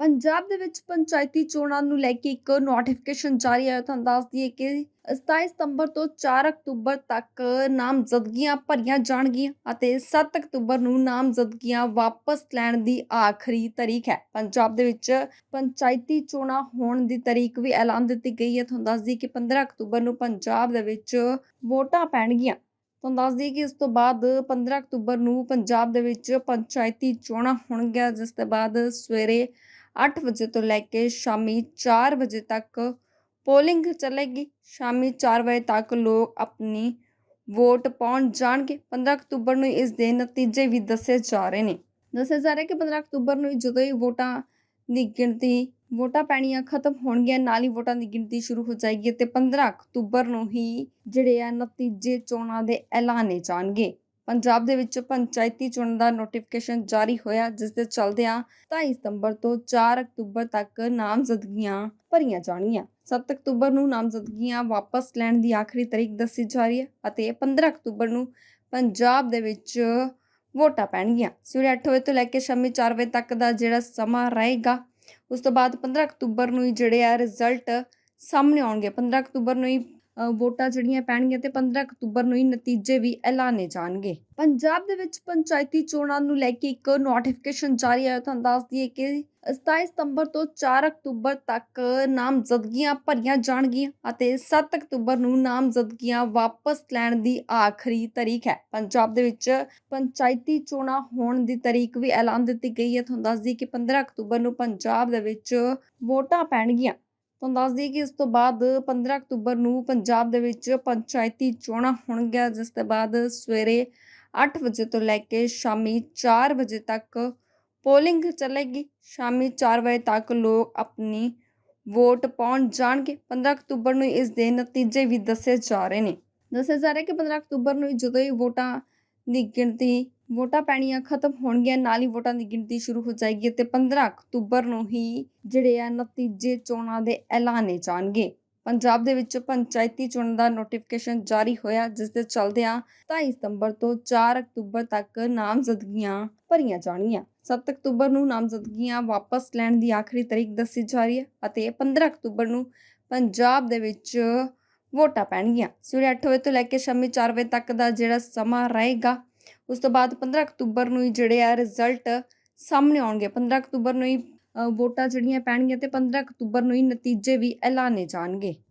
ਪੰਜਾਬ ਦੇ ਵਿੱਚ ਪੰਚਾਇਤੀ ਚੋਣਾਂ ਨੂੰ ਲੈ ਕੇ ਇੱਕ ਨੋਟੀਫਿਕੇਸ਼ਨ ਜਾਰੀ ਹੈ ਤੁਹਾਨੂੰ ਦੱਸ ਦਈਏ ਕਿ 27 ਸਤੰਬਰ ਤੋਂ 4 ਅਕਤੂਬਰ ਤੱਕ ਨਾਮਜ਼ਦਗੀਆਂ ਭਰੀਆਂ ਜਾਣਗੀਆਂ ਅਤੇ 7 ਅਕਤੂਬਰ ਨੂੰ ਨਾਮਜ਼ਦਗੀਆਂ ਵਾਪਸ ਲੈਣ ਦੀ ਆਖਰੀ ਤਾਰੀਖ ਹੈ। ਪੰਜਾਬ ਦੇ ਵਿੱਚ ਪੰਚਾਇਤੀ ਚੋਣਾਂ ਹੋਣ ਦੀ ਤਾਰੀਖ ਵੀ ਐਲਾਨ ਦਿੱਤੀ ਗਈ ਹੈ। ਤੁਹਾਨੂੰ ਦੱਸ ਦਈਏ ਕਿ 15 ਅਕਤੂਬਰ ਨੂੰ ਪੰਜਾਬ ਦੇ ਵਿੱਚ ਵੋਟਾਂ ਪੈਣਗੀਆਂ। ਤੁਹਾਨੂੰ ਦੱਸ ਦਈਏ ਕਿ ਇਸ ਤੋਂ ਬਾਅਦ 15 ਅਕਤੂਬਰ ਨੂੰ ਪੰਜਾਬ ਦੇ ਵਿੱਚ ਪੰਚਾਇਤੀ ਚੋਣਾਂ ਹੋਣਗੀਆਂ, ਜਿਸ ਤੋਂ ਬਾਅਦ ਸਵੇਰੇ 8 ਵਜੇ ਤੋਂ ਲੈ ਕੇ ਸ਼ਾਮੀ 4 ਵਜੇ ਤੱਕ ਪੋਲਿੰਗ ਚੱਲੇਗੀ। ਸ਼ਾਮੀ 4 ਵਜੇ ਤੱਕ ਲੋਕ ਆਪਣੀ ਵੋਟ ਪਾਉਣ ਜਾਣਗੇ। 15 ਅਕਤੂਬਰ ਨੂੰ ਇਸ ਦੇ ਨਤੀਜੇ ਵੀ ਦੱਸੇ ਜਾ ਰਹੇ ਨੇ। ਦੱਸਿਆ ਜਾ ਰਿਹਾ ਕਿ 15 ਅਕਤੂਬਰ ਨੂੰ ਜਦੋਂ ਹੀ ਵੋਟਾਂ ਦੀ ਗਿਣਤੀ ਵੋਟਾਂ ਪੈਣੀਆਂ ਖਤਮ ਹੋਣਗੀਆਂ, ਨਾਲ ਹੀ ਵੋਟਾਂ ਦੀ ਗਿਣਤੀ ਸ਼ੁਰੂ ਹੋ ਜਾਏਗੀ ਤੇ 15 ਅਕਤੂਬਰ ਨੂੰ ਹੀ ਜਿਹੜੇ ਆ ਨਤੀਜੇ ਚੋਣਾਂ ਦੇ ਐਲਾਨੇ ਜਾਣਗੇ। ਪੰਜਾਬ ਦੇ ਵਿੱਚ ਪੰਚਾਇਤੀ ਚੋਣ ਦਾ ਨੋਟੀਫਿਕੇਸ਼ਨ ਜਾਰੀ ਹੋਇਆ, ਜਿਸ ਦੇ ਚਲਦਿਆਂ 22 ਸਤੰਬਰ ਤੋਂ 4 ਅਕਤੂਬਰ ਤੱਕ ਨਾਮਜ਼ਦਗੀਆਂ ਭਰੀਆਂ ਜਾਣਗੀਆਂ। 7 ਅਕਤੂਬਰ ਨੂੰ ਨਾਮਜ਼ਦਗੀਆਂ ਵਾਪਸ ਲੈਣ ਦੀ ਆਖਰੀ ਤਾਰੀਖ ਦੱਸੀ ਜਾ ਰਹੀ ਹੈ ਅਤੇ 15 ਅਕਤੂਬਰ ਨੂੰ ਪੰਜਾਬ ਦੇ ਵਿੱਚ ਵੋਟਾਂ ਪੈਣਗੀਆਂ। ਸਵੇਰੇ 8 ਵਜੇ ਤੋਂ ਲੈ ਕੇ ਸ਼ਾਮੀ 4 ਵਜੇ ਤੱਕ ਦਾ ਜਿਹੜਾ ਸਮਾਂ ਰਹੇਗਾ ਉਸ ਤੋਂ ਬਾਅਦ 15 ਅਕਤੂਬਰ ਨੂੰ ਹੀ ਜਿਹੜੇ ਆ ਰਿਜ਼ਲਟ ਸਾਹਮਣੇ ਆਉਣਗੇ। 15 ਅਕਤੂਬਰ ਨੂੰ ਹੀ ਵੋਟਾਂ ਜਿਹੜੀਆਂ ਪੈਣਗੀਆਂ ਤੇ 15 ਅਕਤੂਬਰ ਨੂੰ ਹੀ ਨਤੀਜੇ ਵੀ ਐਲਾਨੇ ਜਾਣਗੇ। ਪੰਜਾਬ ਦੇ ਵਿੱਚ ਪੰਚਾਇਤੀ ਚੋਣਾਂ ਨੂੰ ਲੈ ਕੇ ਇੱਕ ਨੋਟੀਫਿਕੇਸ਼ਨ ਜਾਰੀ ਹੈ ਤੁਹਾਨੂੰ ਦੱਸ ਦਈਏ ਕਿ 27 ਸਤੰਬਰ ਤੋਂ 4 ਅਕਤੂਬਰ ਤੱਕ ਨਾਮਜ਼ਦਗੀਆਂ ਭਰੀਆਂ ਜਾਣਗੀਆਂ ਅਤੇ 7 ਅਕਤੂਬਰ ਨੂੰ ਨਾਮਜ਼ਦਗੀਆਂ ਵਾਪਸ ਲੈਣ ਦੀ ਆਖਰੀ ਤਾਰੀਖ ਹੈ। ਪੰਜਾਬ ਦੇ ਵਿੱਚ ਪੰਚਾਇਤੀ ਚੋਣਾਂ ਹੋਣ ਦੀ ਤਾਰੀਖ ਵੀ ਐਲਾਨ ਦਿੱਤੀ ਗਈ ਹੈ। ਤੁਹਾਨੂੰ ਦੱਸ ਦਈਏ ਕਿ 15 ਅਕਤੂਬਰ ਨੂੰ ਪੰਜਾਬ ਦੇ ਵਿੱਚ ਵੋਟਾਂ ਪੈਣਗੀਆਂ। ਤੁਹਾਨੂੰ ਦੱਸ ਦਈਏ ਕਿ ਇਸ ਤੋਂ ਬਾਅਦ 15 ਅਕਤੂਬਰ ਨੂੰ ਪੰਜਾਬ ਦੇ ਵਿੱਚ ਪੰਚਾਇਤੀ ਚੋਣਾਂ ਹੋਣਗੀਆਂ, ਜਿਸ ਤੋਂ ਬਾਅਦ ਸਵੇਰੇ 8 ਵਜੇ ਤੋਂ ਲੈ ਕੇ ਸ਼ਾਮੀ 4 ਵਜੇ ਤੱਕ ਪੋਲਿੰਗ ਚੱਲੇਗੀ। ਸ਼ਾਮੀ 4 ਵਜੇ ਤੱਕ ਲੋਕ ਆਪਣੀ ਵੋਟ ਪਾਉਣ ਜਾਣਗੇ। 15 ਅਕਤੂਬਰ ਨੂੰ ਇਸ ਦੇ ਨਤੀਜੇ ਵੀ ਦੱਸੇ ਜਾ ਰਹੇ ਨੇ। ਦੱਸਿਆ ਜਾ ਰਿਹਾ ਕਿ 15 ਅਕਤੂਬਰ ਨੂੰ ਜਦੋਂ ਹੀ ਵੋਟਾਂ ਦੀ ਗਿਣਤੀ ਵੋਟਾਂ ਪੈਣੀਆਂ ਖਤਮ ਹੋਣਗੀਆਂ, ਨਾਲ ਹੀ ਵੋਟਾਂ ਦੀ ਗਿਣਤੀ ਸ਼ੁਰੂ ਹੋ ਜਾਏਗੀ ਤੇ 15 ਅਕਤੂਬਰ ਨੂੰ ਹੀ ਜਿਹੜੇ ਆ ਨਤੀਜੇ ਚੋਣਾਂ ਦੇ ਐਲਾਨੇ ਜਾਣਗੇ। ਪੰਜਾਬ ਦੇ ਵਿੱਚ ਪੰਚਾਇਤੀ ਚੋਣ ਦਾ ਨੋਟੀਫਿਕੇਸ਼ਨ ਜਾਰੀ ਹੋਇਆ, ਜਿਸ ਦੇ ਚਲਦਿਆਂ 22 ਸਤੰਬਰ ਤੋਂ 4 ਅਕਤੂਬਰ ਤੱਕ ਨਾਮਜ਼ਦਗੀਆਂ ਭਰੀਆਂ ਜਾਣਗੀਆਂ 7 ਅਕਤੂਬਰ ਨੂੰ ਨਾਮਜ਼ਦਗੀਆਂ ਵਾਪਸ ਲੈਣ ਦੀ ਆਖਰੀ ਤਾਰੀਖ ਦੱਸੀ ਜਾ ਰਹੀ ਹੈ ਅਤੇ 15 ਅਕਤੂਬਰ ਨੂੰ ਪੰਜਾਬ ਦੇ ਵਿੱਚ ਵੋਟਾਂ ਪੈਣਗੀਆਂ। ਸਵੇਰੇ 8 ਵਜੇ ਤੋਂ ਲੈ ਕੇ ਸ਼ਾਮੀ 4 ਵਜੇ ਤੱਕ ਦਾ ਜਿਹੜਾ ਸਮਾਂ ਰਹੇਗਾ ਉਸ ਤੋਂ ਬਾਅਦ 15 ਅਕਤੂਬਰ ਨੂੰ ਹੀ ਜਿਹੜੇ ਆ ਰਿਜ਼ਲਟ ਸਾਹਮਣੇ ਆਉਣਗੇ। 15 ਅਕਤੂਬਰ ਨੂੰ ਹੀ ਵੋਟਾਂ ਜਿਹੜੀਆਂ ਪੈਣਗੀਆਂ ਤੇ 15 ਅਕਤੂਬਰ ਨੂੰ ਹੀ ਨਤੀਜੇ ਵੀ ਐਲਾਨੇ ਜਾਣਗੇ।